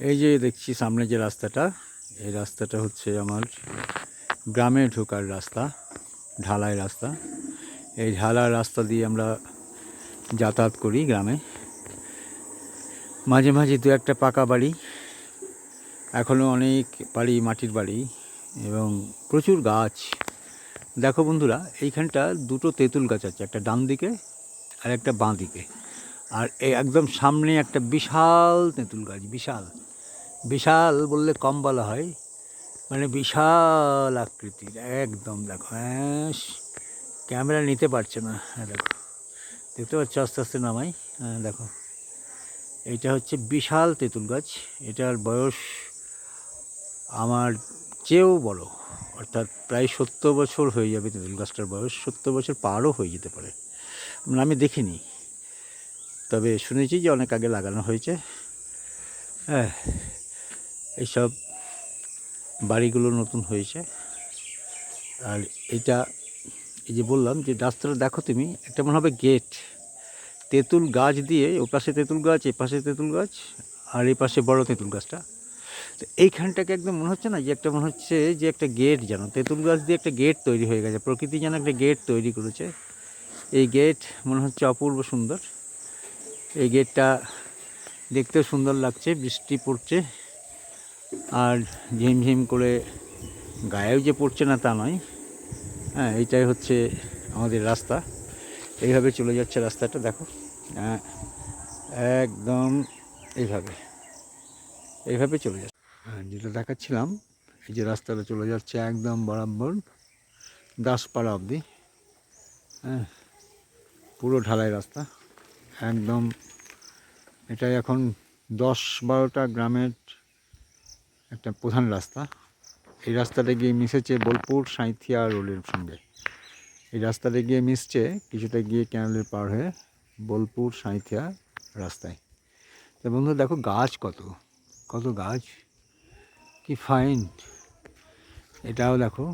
এই যে দেখছি সামনে যে রাস্তাটা, এই রাস্তাটা হচ্ছে আমার গ্রামে ঢোকার রাস্তা, ঢালাই রাস্তা। এই ঢালাই রাস্তা দিয়ে আমরা যাতায়াত করি গ্রামে। মাঝে মাঝে দু একটা পাকা বাড়ি এখনও অনেক বাড়ি, মাটির বাড়ি এবং প্রচুর গাছ। দেখো বন্ধুরা, এইখানটা দুটো তেঁতুল গাছ আছে, একটা ডান দিকে আর একটা বাঁ দিকে। আর এই একদম সামনে একটা বিশাল তেঁতুল গাছ, বিশাল। বিশাল বললে কম বলা হয় মানে বিশাল আকৃতির, একদম দেখো হ্যাঁ ক্যামেরা নিতে পারছে না হ্যাঁ দেখো, দেখতে পাচ্ছ আস্তে আস্তে নামাই হ্যাঁ দেখো, এটা হচ্ছে বিশাল তেঁতুল গাছ, এটার বয়স আমার চেয়েও বড়, অর্থাৎ প্রায় সত্তর বছর হয়ে যাবে তেঁতুল গাছটার বয়স, সত্তর বছর পারও হয়ে যেতে পারে মানে আমি দেখিনি, তবে শুনেছি যে অনেক আগে লাগানো হয়েছে হ্যাঁ এইসব বাড়িগুলো নতুন হয়েছে। আর এটা এই যে বললাম যে রাস্তাটা দেখো তুমি, একটা মনে হবে গেট। তেঁতুল গাছ দিয়ে ও পাশে তেঁতুল গাছ এ পাশে তেঁতুল গাছ, আর এই পাশে বড় তেঁতুল গাছটা। তো এইখানটাকে একদম মনে হচ্ছে না যে একটা মনে হচ্ছে যে একটা গেট যেন, তেঁতুল গাছ দিয়ে একটা গেট তৈরি হয়ে গেছে, প্রকৃতি যেন একটা গেট তৈরি করেছে। এই গেট মনে হচ্ছে অপূর্ব সুন্দর। এই গেটটা দেখতেও সুন্দর লাগছে, বৃষ্টি পড়ছে। আর ঝিমঝিম করে গায়েও যে পড়ছে না তা নয়। হ্যাঁ এইটাই হচ্ছে আমাদের রাস্তা। এইভাবে চলে যাচ্ছে রাস্তাটা, দেখো। হ্যাঁ একদম এইভাবে। এইভাবে চলে যাচ্ছে। হ্যাঁ যেটা দেখাচ্ছিলাম, এই যে রাস্তাটা চলে যাচ্ছে একদম বরাবর দাসপাড়া অবধি। হ্যাঁ পুরো ঢালাই রাস্তা। একদম এটাই এখন দশ বারোটা গ্রামের একটা প্রধান রাস্তা। এই রাস্তাটা গিয়ে মিশেছে বোলপুর, সাঁইথিয়া রোডের সঙ্গে। এই রাস্তাটা গিয়ে মিশছে কিছুটা গিয়ে ক্যানেলের পার হয়ে বোলপুর, সাঁইথিয়া রাস্তায়। তো বন্ধু, দেখো গাছ কত কত গাছ, কি ফাইন এটাও দেখো